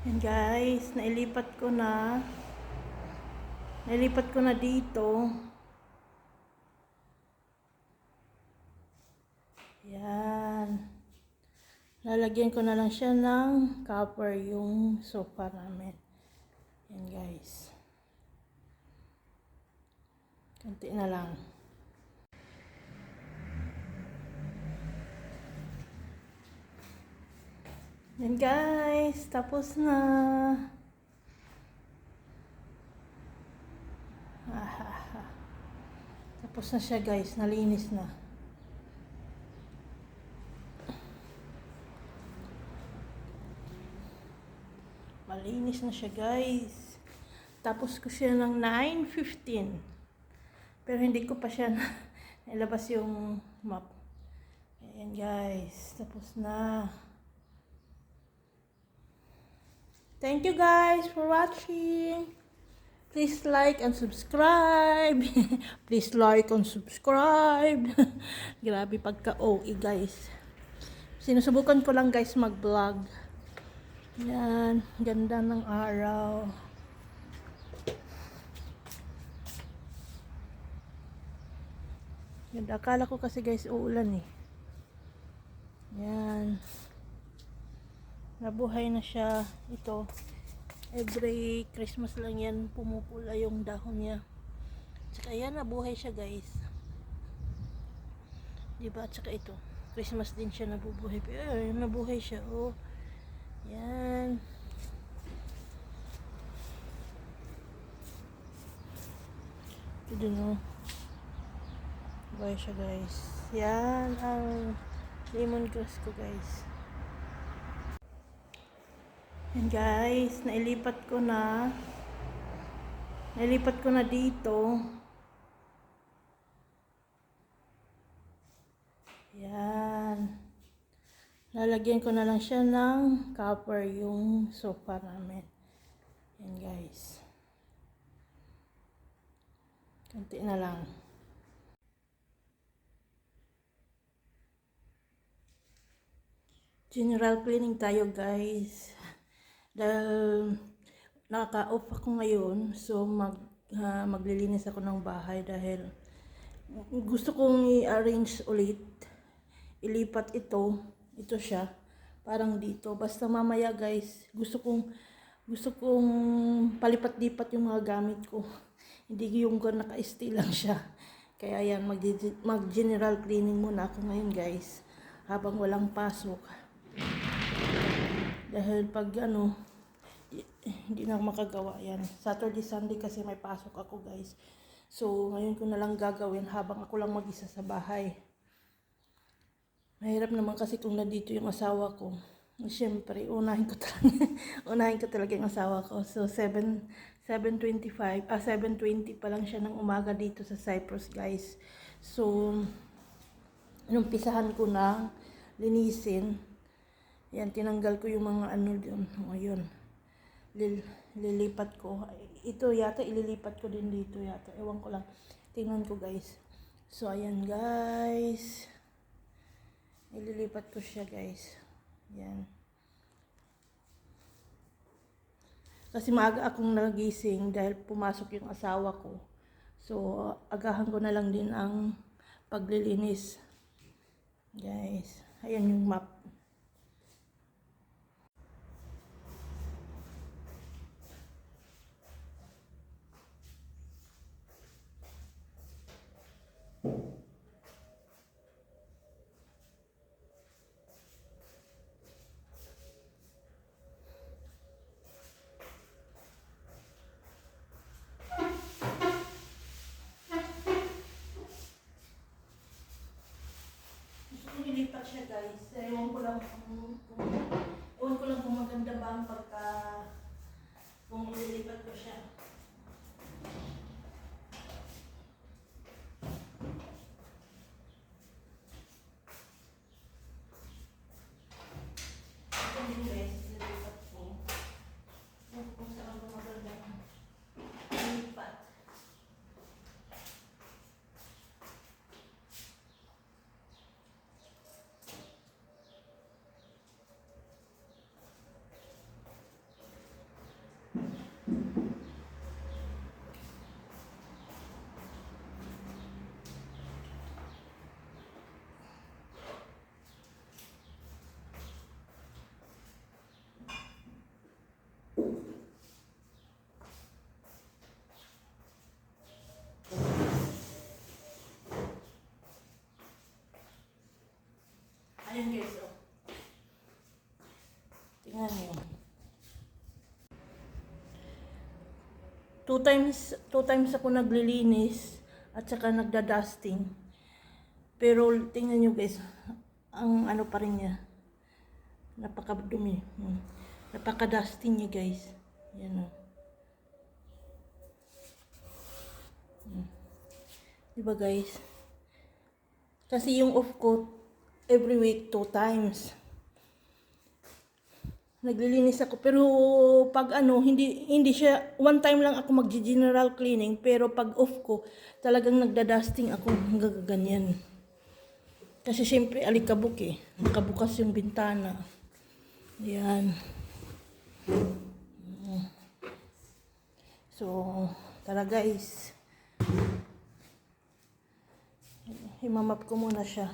Yan guys, nailipat ko na. Nailipat ko na dito. Yan. Lalagyan ko na lang siya ng cover yung sofa namin. Yan guys. Kunti na lang. Yan guys, tapos na. Ahaha. Tapos na siya guys, nalinis na. Malinis na siya guys. Tapos ko siya ng 9.15. Pero hindi ko pa siya na, nilabas yung map. Ayan guys, tapos na. Thank you guys for watching. Please like and subscribe. Please like and subscribe. Grabe pagka-OE guys. Sinusubukan ko lang guys mag-vlog. Yan, ganda ng araw. Ganda. Akala ko kasi guys uulan eh. Yan. Nabuhay na siya. Ito. Every Christmas lang yan pumupula yung dahon niya. Tsaka yan, nabuhay siya guys. Diba? Tsaka ito. Christmas din siya nabubuhay. Pero ayun, nabuhay siya. Oh. Yan. Ito dun oh. Nabuhay siya guys. Yan ang lemongrass ko guys. Yan guys, nailipat ko na. Nailipat ko na dito. Yan. Lalagyan ko na lang siya ng cover yung sofa namin. Yan guys. Kunti na lang. General cleaning tayo guys. Dahil nakaka-off ako ngayon, so mag ah, maglilinis ako ng bahay dahil gusto kong i-arrange ulit. Ilipat ito, ito siya, parang dito. Basta mamaya guys, gusto kong gusto kong palipat-lipat yung mga gamit ko. Hindi yung naka-stay lang siya. Kaya yan, mag, mag general cleaning muna ako ngayon guys. Habang walang pasok. Dahil pag ano, hindi na makagawa yan. Saturday, Sunday kasi may pasok ako guys. So, ngayon ko na lang gagawin habang ako lang mag-isa sa bahay. Mahirap naman kasi kung nandito yung asawa ko. Siyempre, unahin ko talaga, unahin ko talaga yung asawa ko. So, 7, 7.25, ah, 7.20 pa lang siya ng umaga dito sa Cyprus, guys. So, inumpisahan ko na linisin. Yan, tinanggal ko yung mga ano doon. O, yun. Lil, lilipat ko. Ito yata, ililipat ko din dito yata. Ewan ko lang. Tingnan ko, guys. So, ayan, guys. Ililipat ko siya, guys. Yan. Kasi maaga akong nagising dahil pumasok yung asawa ko. So, agahan ko na lang din ang paglilinis. Guys, ayan yung map. Gusto ko ilipat siya guys. Ewan ko lang kung, kung ewan ko lang kung maganda ba ang pagka kung ililipat ko siya. Ito din guys, ililipat ko. Ewan ko kung saan ba maganda ang ilipat. Tingnan nyo. Two times, two times ako naglilinis at saka nagda-dusting. Pero tingnan nyo guys, ang ano pa rin niya. Napakadumi. Hmm. Napaka-dusty niya guys. Yan o. Hmm. Diba guys? Kasi yung off ko, every week, two times. Naglilinis ako. Pero pag ano, hindi, hindi siya, one time lang ako mag-general cleaning. Pero pag off ko, talagang nagda-dusting ako hanggang ganyan. Kasi syempre, alikabok eh. Nakabukas yung bintana. Ayan. So, tara guys. Himamap ko muna siya.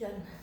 Yeah.